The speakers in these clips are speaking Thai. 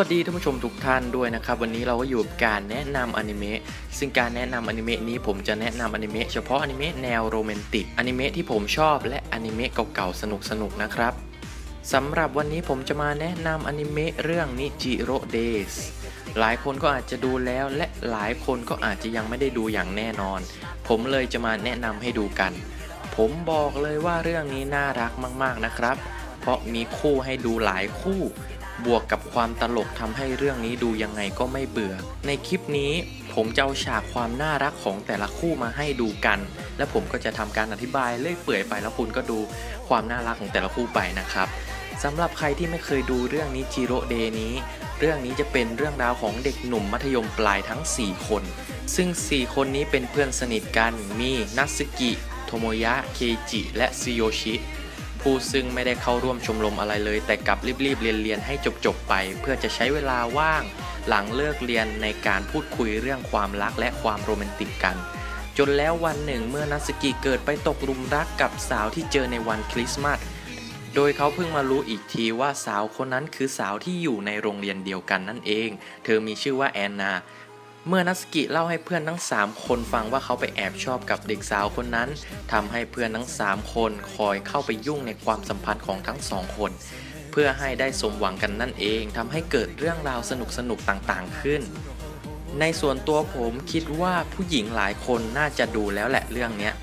วัสดีท่านผู้ชมทุกท่านด้วยนะครับวันนี้เราก็อยู่กับการแนะนำอนิเมะซึ่งการแนะนำอนิเมะนี้ผมจะแนะนำอนิเมะเฉพาะอนิเมะแนวโรแมนติกอนิเมะที่ผมชอบและอนิเมะเก่าๆสนุกๆนะครับสำหรับวันนี้ผมจะมาแนะนำอนิเมะเรื่องนิจิโรเดสหลายคนก็อาจจะดูแล้วและหลายคนก็อาจจะยังไม่ได้ดูอย่างแน่นอน ผมเลยจะมาแนะนำให้ดูกัน ผมบอกเลยว่าเรื่องนี้น่ารักมากๆนะครับ เพราะมีคู่ให้ดูหลายคู่ บวกกับความตลกทำให้เรื่องนี้ดูยังไงก็ไม่เบื่อ ในคลิปนี้ผมจะเอาฉากความน่ารักของแต่ละคู่มาให้ดูกัน และผมก็จะทำการอธิบายเลื่อยเปื่อยไปแล้วคุณก็ดูความน่ารักของแต่ละคู่ไปนะครับสำหรับใครที่ไม่เคยดูเรื่องนี้จิโรเดนี้ เรื่องนี้จะเป็นเรื่องราวของเด็กหนุ่มมัธยมปลายทั้ง 4 คน ซึ่ง 4 คนนี้เป็นเพื่อนสนิทกันมีนัสกิ โทโมยะ เคจิ และซิโยชิ ผู้ซึ่งไม่ได้เข้าร่วมชมรมอะไรเลย แต่กลับรีบๆเรียนๆให้จบๆไป เพื่อจะใช้เวลาว่าง หลังเลิกเรียนในการพูดคุยเรื่องความรักและความโรแมนติกกัน จนแล้ววันหนึ่งเมื่อนัสกิเกิดไปตกหลุมรักกับสาวที่เจอในวันคริสต์มาสโดยเขาเพิ่งมารู้อีกทีว่าสาวคนนั้นคือสาวที่อยู่ในโรงเรียนเดียวกันนั่นเอง เธอมีชื่อว่าแอนนา เมื่อนัสกิเล่าให้เพื่อนทั้ง 3 คนฟังว่าเขาไปแอบชอบกับเด็กสาวคนนั้นทำให้เพื่อนทั้ง 3 คนคอยเข้าไปยุ่งในความสัมพันธ์ของทั้งสองคน เพื่อให้ได้สมหวังกันนั่นเองทำให้เกิดเรื่องราวสนุกๆต่างๆขึ้น ในส่วนตัวผมคิดว่าผู้หญิงหลายคนน่าจะดูแล้วแหละเรื่องเนี้ย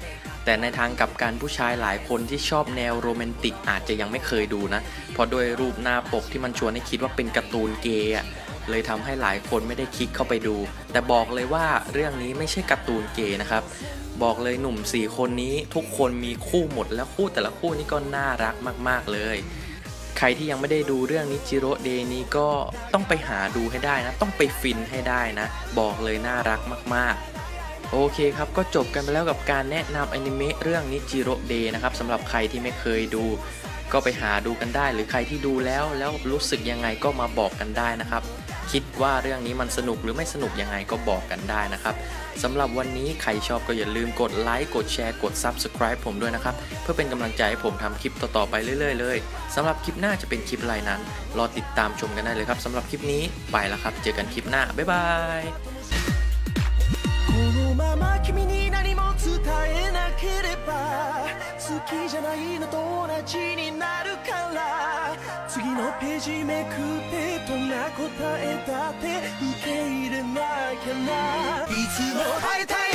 แต่ในทางกับการผู้ชายหลายคนที่ชอบแนวโรแมนติกอาจจะยังไม่เคยดูนะเพราะโดยรูปหน้าปกที่มันชวนให้คิดว่าเป็นการ์ตูนเกย์อะ เลยทำให้หลายคนไม่ได้คลิกเข้าไปดู แต่บอกเลยว่าเรื่องนี้ไม่ใช่การ์ตูนเกย์นะครับ บอกเลยหนุ่ม 4 คนนี้ทุกคนมีคู่หมดแล้วคู่แต่ละคู่นี่ก็น่ารักมาก ๆ เลย ใครที่ยังไม่ได้ดูเรื่องนิจิโร่เดย์นี้ก็ต้องไปหาดูให้ได้นะ ต้องไปฟินให้ได้นะ บอกเลยน่ารักมาก ๆโอเคครับ ก็จบกันไปแล้วกับการแนะนำอนิเมะเรื่องนิจิโร่เดย์นะครับสำหรับใครที่ไม่เคยดู ก็ไปหาดูกันได้ หรือใครที่ดูแล้วแล้วรู้สึกยังไงก็มาบอกกันได้นะครับ คิดว่าเรื่องนี้มันสนุกหรือไม่สนุกยังไงก็บอกกันได้นะครับสำหรับวันนี้ใครชอบก็อย่าลืมกดไลค์กดแชร์กด Subscribe ผมด้วยนะครับ เพื่อเป็นกำลังใจให้ผมทำคลิปต่อๆไปเรื่อยๆเลยสำหรับคลิปหน้าจะเป็นคลิปอะไรนั้น รอติดตามชมกันได้เลยครับสำหรับคลิปนี้ไปแล้วครับ เจอกันคลิปหน้า บ๊ายบาย このまま君に何も伝えなければ好きじゃないのと同じになるから 次のページめくってどんな答えだって受け入れなきゃないつも会いたい。